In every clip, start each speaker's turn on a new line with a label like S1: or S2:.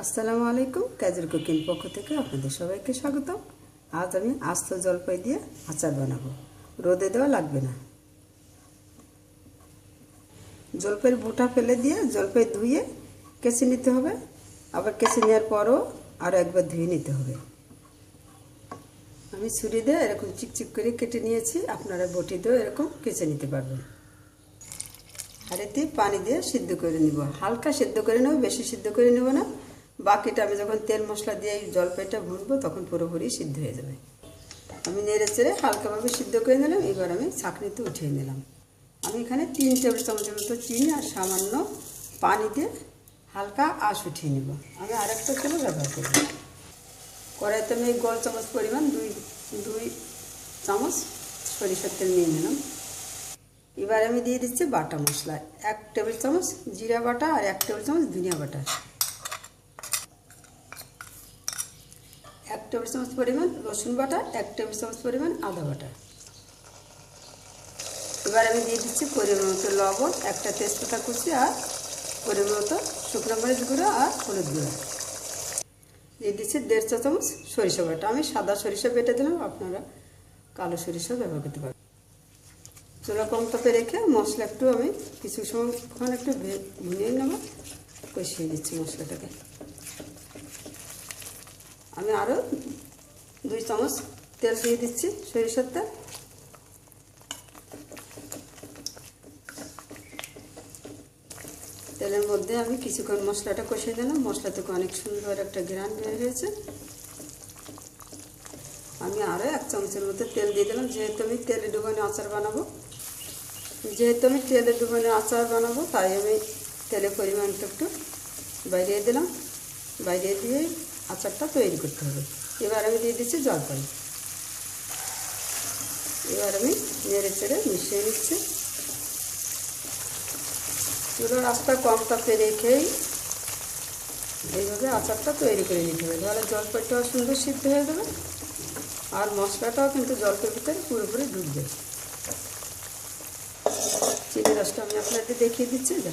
S1: আসসালামু আলাইকুম, কাজের কুকিং পক্ষ থেকে আপনাদের সবাইকে স্বাগত আজ আমি আস্ত জলপাই দিয়ে আচার বানাবো। রোদে দেওয়া লাগবে না। জলপাইয়ের বোটা ফেলে দিয়ে জলপাই ধুয়ে কেচে নিতে হবে। আবার কেচে নেওয়ার পরও আরও একবার ধুয়ে নিতে হবে। আমি ছুরি দিয়ে এরকম চিকচিক করে কেটে নিয়েছি। আপনারা বটি দিয়েও এরকম কেচে নিতে পারবেন। হাঁড়িতে পানি দিয়ে সিদ্ধ করে নিব। হালকা সিদ্ধ করে নেব, বেশি সিদ্ধ করে নেব না। বাকিটা আমি যখন তেল মশলা দিয়ে জলপাইটা ভুনবো, তখন পুরোপুরি সিদ্ধ হয়ে যাবে। আমি নেড়ে চেড়ে হালকাভাবে সিদ্ধ করে নিলাম, এবার আমি ছাঁকনিতে উঠিয়ে নিলাম। আমি এখানে তিন টেবিল চামচের মতো চিনি আর সামান্য পানিতে হালকা আঁশ উঠিয়ে নেব। আমি আরেকটা তেলও ব্যবহার করব। কড়াইতে আমি গোল চামচ পরিমাণ দুই দুই চামচ সরিষার তেল নিয়ে নিলাম। এবার আমি দিয়ে দিচ্ছি বাটা মশলা। এক টেবিল চামচ জিরা বাটা আর এক টেবিল চামচ ধনিয়া বাটা। এক টেবিল চামচ পরিমাণ রসুন বাটা এক টেবিল চামচ পরিমাণ আদা বাটা এবার আমি দিয়ে দিচ্ছি পরিমাণ মতো লবণ, একটা তেজপাতা কুচি আর পরিমাণ মতো শুকনো মরিচ গুঁড়ো আর হলুদ গুঁড়ো। দিয়ে দিচ্ছি দেড় চা চামচ সরিষা বাটা। আমি সাদা সরিষা বেটে দিলাম, আপনারা কালো সরিষা ব্যবহার করতে পারেন। চুলা কম তাপে রেখে মশলা একটু আমি কিছু সময় একটু ভুনিয়ে নেব, কষিয়ে দিচ্ছি মশলাটাকে। আমি আরও দুই চামচ তেল দিয়ে দিচ্ছি সরিষার তেল। তেলের মধ্যে আমি কিছুক্ষণ মশলাটা কষিয়ে দিলাম। মশলা থেকে অনেক সুন্দর একটা গ্রান বের হয়েছে। আমি আরও এক চামচের মতো তেল দিয়ে দিলাম। যেহেতু আমি তেলে ডুবানো আচার বানাবো, যেহেতু আমি তেলে ডুবানো আচার বানাবো, তাই আমি তেলের পরিমাণটা একটু বাইরে দিলাম। বাইরে দিয়ে আচারটা তৈরি করতে হবে। এবার আমি দিয়ে দিচ্ছি জলপাই। এবার আমি নেড়ে চেড়ে মিশিয়ে নিচ্ছি। পুরো রাস্তা কম তাপে রেখেই এইভাবে আচারটা তৈরি করে নিতে হবে। তাহলে জলপাইটাও সুন্দর সিদ্ধ হয়ে যাবে আর মশলাটাও কিন্তু জলপের ভিতরে পুরোপুরি ঢুকবে চিনি রসটা আমি আপনাদের দেখিয়ে দিচ্ছি যে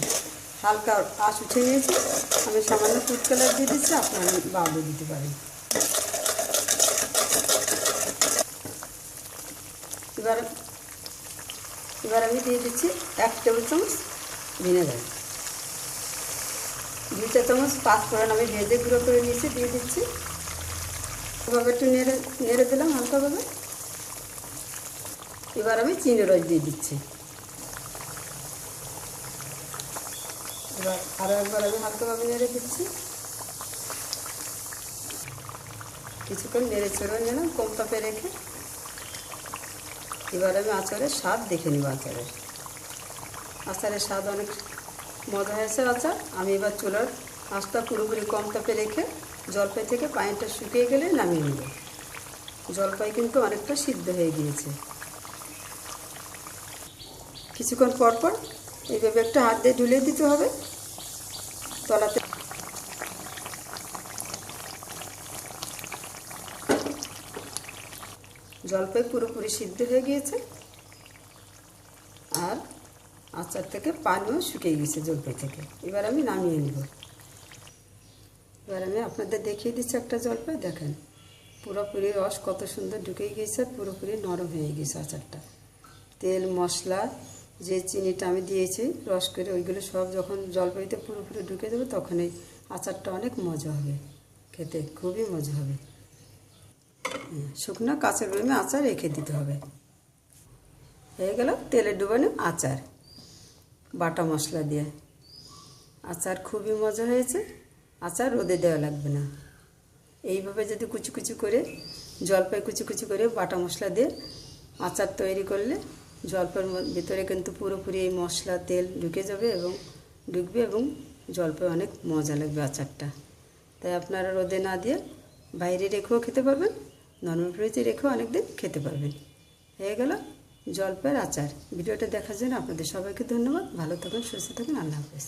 S1: হালকা আশ উঠে নিয়েছি আমি সামান্য ফুড কালার দিয়ে দিচ্ছি, আপনারা বাদও দিতে পারেন। এবার এবার আমি দিয়ে দিচ্ছি এক টেবিল চামচ ভিনেগার দুই চা চামচ পাঁচ ফোড়ন আমি ভেজে গুঁড়ো করে নিয়েছি, দিয়ে দিচ্ছি। এভাবে একটু নেড়ে নেড়ে দিলাম হালকাভাবে। এবার আমি চিনি রস দিয়ে দিচ্ছি। এবার আরও একবার আমি হালকাভাবে নেড়ে দিচ্ছি কিছুক্ষণ নেড়ে চেড়ে নিলাম কম তাপে রেখে। এবার আমি আচারের স্বাদ দেখে নিব আচারের। আচারের স্বাদ অনেক মজা হয়েছে আচার। আমি এবার চুলার আঁচটা পুরোপুরি কম তাপে রেখে জলপাই থেকে পানিটা শুকিয়ে গেলে নামিয়ে নেব। জলপাই কিন্তু অনেকটা সিদ্ধ হয়ে গিয়েছে। কিছুক্ষণ পর পর এইভাবে একটা হাত দিয়ে ঢুলিয়ে দিতে হবে। তলাতে জলপাই পুরোপুরি সিদ্ধ হয়ে গিয়েছে। আর আচার থেকে পানিও শুকিয়ে গেছে জলপাই থেকে। এবার আমি নামিয়ে নেব। এবার আমি আপনাদের দেখিয়ে দিচ্ছি একটা জলপাই, দেখেন। পুরোপুরি রস কত সুন্দর ঢুকে গিয়েছে, পুরোপুরি নরম হয়ে গেছে আচারটা। তেল, মশলা যে চিনিটা আমি দিয়েছি, রস করে ওইগুলো সব যখন জলপাইতে পুরোপুরি ঢুকে দেবো তখন এই আচারটা অনেক মজা হবে, খেতে খুবই মজা হবে। শুকনো কাঁচের বেমে আচার রেখে দিতে হবে। হয়ে গেল তেলে ডুবানো আচার, বাটা মশলা দিয়ে। আচার খুবই মজা হয়েছে, আচার রোদে দেওয়া লাগবে না। এইভাবে যদি কুচি কুচি করে, জলপাই কুচি কুচি করে বাটা মশলা দিয়ে আচার তৈরি করলে জলপাইয়ের ভিতরে কিন্তু পুরোপুরি এই মশলা, তেল ঢুকে যাবে এবং ঢুকবে এবং জলপাই অনেক মজা লাগবে আচারটা। তাই আপনারা রোদে না দিয়ে বাইরে রেখেও খেতে পারবেন নর্মাল ফ্রিজে রেখেও অনেক দিন খেতে পারবেন। হয়ে গেল জলপাইয়ের আচার। ভিডিওটা দেখার জন্য আপনাদের সবাইকে ধন্যবাদ। ভালো থাকুন, সুস্থ থাকুন। আল্লাহ হাফেজ।